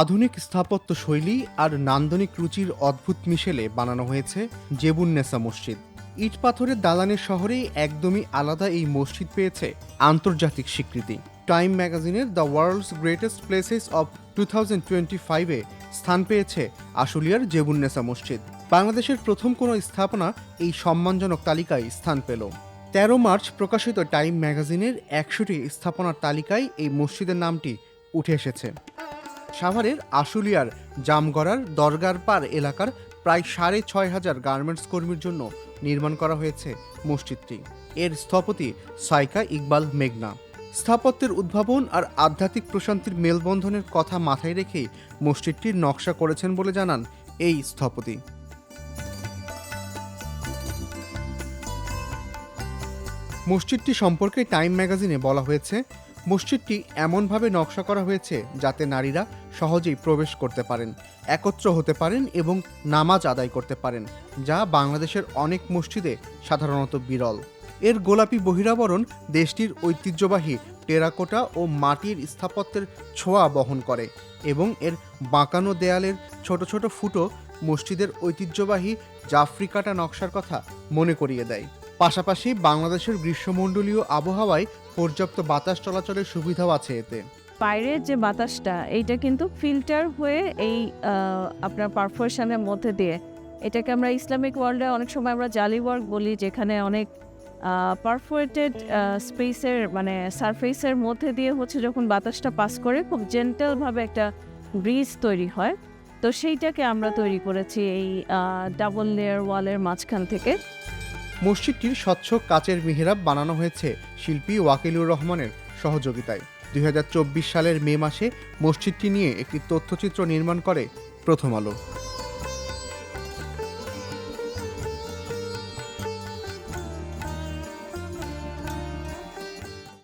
আধুনিক স্থাপত্য শৈলী আর নান্দনিক রুচির অদ্ভুত মিশেলে বানানো হয়েছে জেবুন্নেসা মসজিদ। ইট পাথরের দালানের শহরেই একদমই আলাদা এই মসজিদ পেয়েছে আন্তর্জাতিক স্বীকৃতি। টাইম ম্যাগাজিনের the world's greatest places of two thousand twenty ফাইভে স্থান পেয়েছে আশুলিয়ার জেবুন্নেসা মসজিদ। বাংলাদেশের প্রথম কোনো স্থাপনা এই সম্মানজনক তালিকায় স্থান পেল। তেরো মার্চ প্রকাশিত টাইম ম্যাগাজিনের একশোটি স্থাপনার তালিকায় এই মসজিদের নামটি উঠে এসেছে। সাভারের আশুলিয়ার জামগড়ার দরগার পার এলাকার প্রায় সাড়ে ছয় হাজার গার্মেন্টস কর্মীর জন্য নির্মাণ করা হয়েছে মসজিদটি। এর স্থপতি সাইকা ইকবাল মেঘনা। স্থাপত্যের উদ্ভাবন আর আধ্যাত্মিক প্রশান্তির মেলবন্ধনের কথা মাথায় রেখেই মসজিদটির নকশা করেছেন বলে জানান এই স্থপতি। মসজিদটি সম্পর্কে টাইম ম্যাগাজিনে বলা হয়েছে মসজিদটি এমনভাবে নকশা করা হয়েছে যাতে নারীরা সহজেই প্রবেশ করতে পারেন, একত্র হতে পারেন এবং নামাজ আদায় করতে পারেন, যা বাংলাদেশের অনেক মসজিদে সাধারণত বিরল। এর গোলাপি বহিরাবরণ দেশটির ঐতিহ্যবাহী টেরাকোটা ও মাটির স্থাপত্যের ছোঁয়া বহন করে এবং এর বাঁকানো দেয়ালের ছোট ছোট ফুটো মসজিদের ঐতিহ্যবাহী জাফরি কাটা নকশার কথা মনে করিয়ে দেয়। পাশাপাশি বাংলাদেশের গ্রীষ্মমণ্ডলীয় আবহাওয়ায় পর্যাপ্ত বাতাস চলাচলের সুবিধাও আছে এতে। বাইরের যে বাতাসটা, এইটা কিন্তু ফিল্টার হয়ে এই আপনার পারফোরেশনের মধ্যে দিয়ে, এটাকে আমরা ইসলামিক ওয়ার্ল্ডে অনেক সময় আমরা জালি ওয়ার্ক বলি, যেখানে অনেক পারফোরেটেড স্পেসের মানে সারফেসের মধ্যে দিয়ে হচ্ছে যখন বাতাসটা পাস করে, খুব জেন্টালভাবে একটা ব্রিজ তৈরি হয়। তো সেইটাকে আমরা তৈরি করেছি এই ডাবল লেয়ার ওয়ালের মাঝখান থেকে। মসজিদটির স্বচ্ছ কাচের মিহরাব বানানো হয়েছে শিল্পী ওয়াকিলুর রহমানের সহযোগিতায়। দুই হাজার চব্বিশ সালের মে মাসে মসজিদটি নিয়ে একটি তথ্যচিত্র নির্মাণ করে প্রথম আলো।